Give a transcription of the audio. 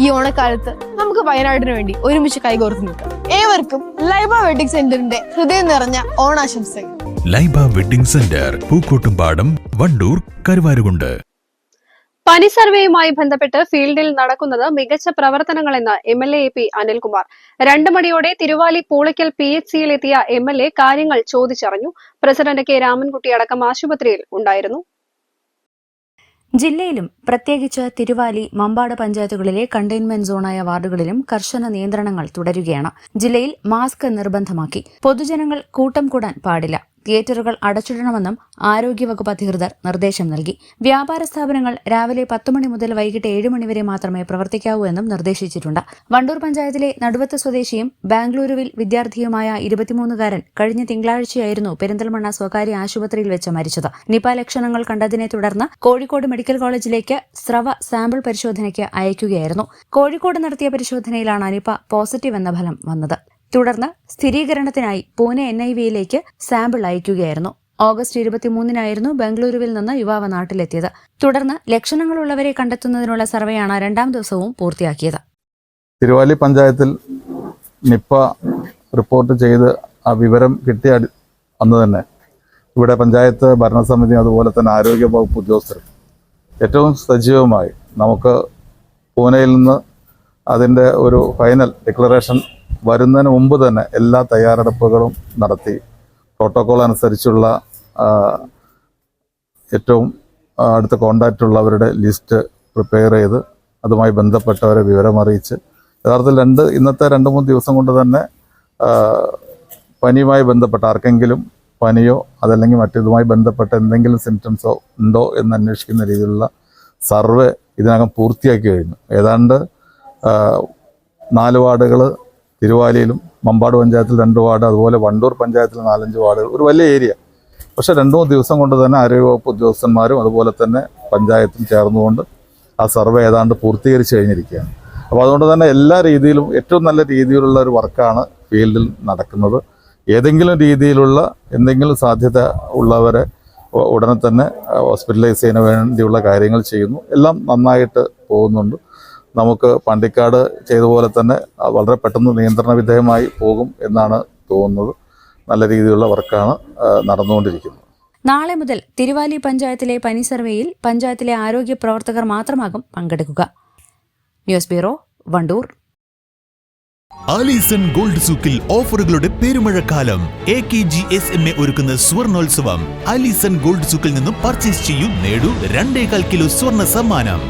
ഈ ഓണക്കാലത്ത് നമുക്ക് വയനാടിന് വേണ്ടി ഒരുമിച്ച് കൈകോർത്ത് നിൽക്കാം. ഏവർക്കും ലൈബ വെഡിങ് സെന്ററിന്റെ ഹൃദയം നിറഞ്ഞ ഓണാശംസകൾ. Laiba wedding centre Pookkottumpadam Wandoor Karuvarakundu. പനി സർവേയുമായി ബന്ധപ്പെട്ട് ഫീൽഡിൽ നടക്കുന്നത് മികച്ച പ്രവർത്തനങ്ങളെന്ന് M L A P Anilkumar. രണ്ടു മണിയോടെ തിരുവാലി പൂളിക്കൽ പി എച്ച് സിയിലെത്തിയ എം എൽ എ കാര്യങ്ങൾ ചോദിച്ചറിഞ്ഞു. പ്രസിഡന്റ് കെ രാമൻകുട്ടി അടക്കം ആശുപത്രിയിൽ ഉണ്ടായിരുന്നു. ജില്ലയിലും പ്രത്യേകിച്ച് തിരുവാലി മമ്പാട് പഞ്ചായത്തുകളിലെ കണ്ടെയ്ൻമെന്റ് സോണായ വാർഡുകളിലും കർശന നിയന്ത്രണങ്ങൾ തുടരുകയാണ്. ജില്ലയിൽ മാസ്ക് നിർബന്ധമാക്കി. പൊതുജനങ്ങൾ കൂട്ടം കൂടാൻ പാടില്ല. തിയേറ്ററുകൾ അടച്ചിടണമെന്നും ആരോഗ്യവകുപ്പ് അധികൃതർ നിർദ്ദേശം നൽകി. വ്യാപാര സ്ഥാപനങ്ങൾ രാവിലെ പത്ത് മണി മുതൽ വൈകിട്ട് ഏഴ് മണിവരെ മാത്രമേ പ്രവർത്തിക്കാവൂ എന്നും നിർദ്ദേശിച്ചിട്ടുണ്ട്. വണ്ടൂർ പഞ്ചായത്തിലെ നടുവത്ത് സ്വദേശിയും ബാംഗ്ലൂരുവിൽ വിദ്യാർത്ഥിയുമായ ഇരുപത്തിമൂന്നുകാരൻ കഴിഞ്ഞ തിങ്കളാഴ്ചയായിരുന്നു പെരിന്തൽമണ്ണ സ്വകാര്യ ആശുപത്രിയിൽ വെച്ച് മരിച്ചത്. നിപ ലക്ഷണങ്ങൾ കണ്ടതിനെ തുടർന്ന് കോഴിക്കോട് മെഡിക്കൽ കോളേജിലേക്ക് സ്രവ സാമ്പിൾ പരിശോധനയ്ക്ക് അയക്കുകയായിരുന്നു. കോഴിക്കോട് നടത്തിയ പരിശോധനയിലാണ് നിപ പോസിറ്റീവ് എന്ന ഫലം വന്നത്. തുടർന്ന് സ്ഥിരീകരണത്തിനായി പൂനെ എൻ ഐ വിയിലേക്ക് സാമ്പിൾ അയക്കുകയായിരുന്നു. ഓഗസ്റ്റ് ഇരുപത്തിമൂന്നിനായിരുന്നു ബംഗളൂരുവിൽ നിന്ന് യുവാവ് നാട്ടിലെത്തിയത്. തുടർന്ന് ലക്ഷണങ്ങളുള്ളവരെ കണ്ടെത്തുന്നതിനുള്ള സർവേയാണ് രണ്ടാം ദിവസവും പൂർത്തിയാക്കിയത്. തിരുവാലി പഞ്ചായത്തിൽ നിപ്പ റിപ്പോർട്ട് ചെയ്ത് ആ വിവരം കിട്ടിയ അന്ന് തന്നെ ഇവിടെ പഞ്ചായത്ത് ഭരണസമിതി അതുപോലെ തന്നെ ആരോഗ്യ വകുപ്പ് ഉദ്യോഗസ്ഥർ ഏറ്റവും സജീവമായി നമുക്ക് പൂനെയിൽ നിന്ന് അതിന്റെ ഒരു ഫൈനൽ ഡിക്ലറേഷൻ വരുന്നതിന് മുമ്പ് തന്നെ എല്ലാ തയ്യാറെടുപ്പുകളും നടത്തി. പ്രോട്ടോകോൾ അനുസരിച്ചുള്ള ഏറ്റവും അടുത്ത കോണ്ടാക്റ്റ് ഉള്ളവരുടെ ലിസ്റ്റ് പ്രിപ്പയർ ചെയ്ത് അതുമായി ബന്ധപ്പെട്ടവരെ വിവരമറിയിച്ച് യഥാർത്ഥത്തിൽ രണ്ട് ഇന്നത്തെ രണ്ട് മൂന്ന് ദിവസം കൊണ്ട് തന്നെ പനിയുമായി ബന്ധപ്പെട്ട ആർക്കെങ്കിലും പനിയോ അതല്ലെങ്കിൽ മറ്റേതുമായി ബന്ധപ്പെട്ട എന്തെങ്കിലും സിംറ്റംസോ ഉണ്ടോ എന്ന് അന്വേഷിക്കുന്ന രീതിയിലുള്ള സർവേ ഇതിനകം പൂർത്തിയാക്കി കഴിഞ്ഞു. ഏതാണ്ട് നാല് വാർഡുകൾ തിരുവാലിയിലും മമ്പാട് പഞ്ചായത്തിൽ രണ്ട് വാർഡ് അതുപോലെ വണ്ടൂർ പഞ്ചായത്തിൽ നാലഞ്ച് വാർഡുകൾ ഒരു വലിയ ഏരിയ. പക്ഷെ രണ്ടു മൂന്ന് ദിവസം കൊണ്ട് തന്നെ ആരോഗ്യവകുപ്പ് ഉദ്യോഗസ്ഥന്മാരും അതുപോലെ തന്നെ പഞ്ചായത്തും ചേർന്നുകൊണ്ട് ആ സർവേ ഏതാണ്ട് പൂർത്തീകരിച്ച് കഴിഞ്ഞിരിക്കുകയാണ്. അപ്പോൾ അതുകൊണ്ട് തന്നെ എല്ലാ രീതിയിലും ഏറ്റവും നല്ല രീതിയിലുള്ള ഒരു വർക്കാണ് ഫീൽഡിൽ നടക്കുന്നത്. ഏതെങ്കിലും രീതിയിലുള്ള എന്തെങ്കിലും സാധ്യത ഉള്ളവരെ ഉടനെ തന്നെ ഹോസ്പിറ്റലൈസ് ചെയ്യുന്ന വേണ്ടിയുള്ള കാര്യങ്ങൾ ചെയ്യുന്നു. എല്ലാം നന്നായിട്ട് പോകുന്നുണ്ട്. നമുക്ക് പണ്ടിക്കാട് ചെയ്ത പോലെ തന്നെ വളരെ പെട്ടെന്ന് നിയന്ത്രണ വിധേയമായി പോകും എന്നാണ് തോന്നുന്നത്. നല്ല രീതിയിലുള്ള വർക്കാണ് നടന്നുകൊണ്ടിരിക്കുന്നത്. നാളെ മുതൽ തിരുവാലി പഞ്ചായത്തിലെ പനി സർവേയിൽ പഞ്ചായത്തിലെ ആരോഗ്യ പ്രവർത്തകർ മാത്രമാകും പങ്കെടുക്കുക. News bureau Wandoor. Alison gold സൂക്കിൽ ഓഫറുകളുടെ പെരുമഴക്കാലം. A K G S M A ഒരുക്കുന്ന സ്വർണോത്സവം. ആലീസൺ ഗോൾഡ് സൂക്കിൽ നിന്നും പർച്ചേസ് ചെയ്യൂ നേടൂ രണ്ടേകാൽ കിലോ സ്വർണ സമ്മാനം.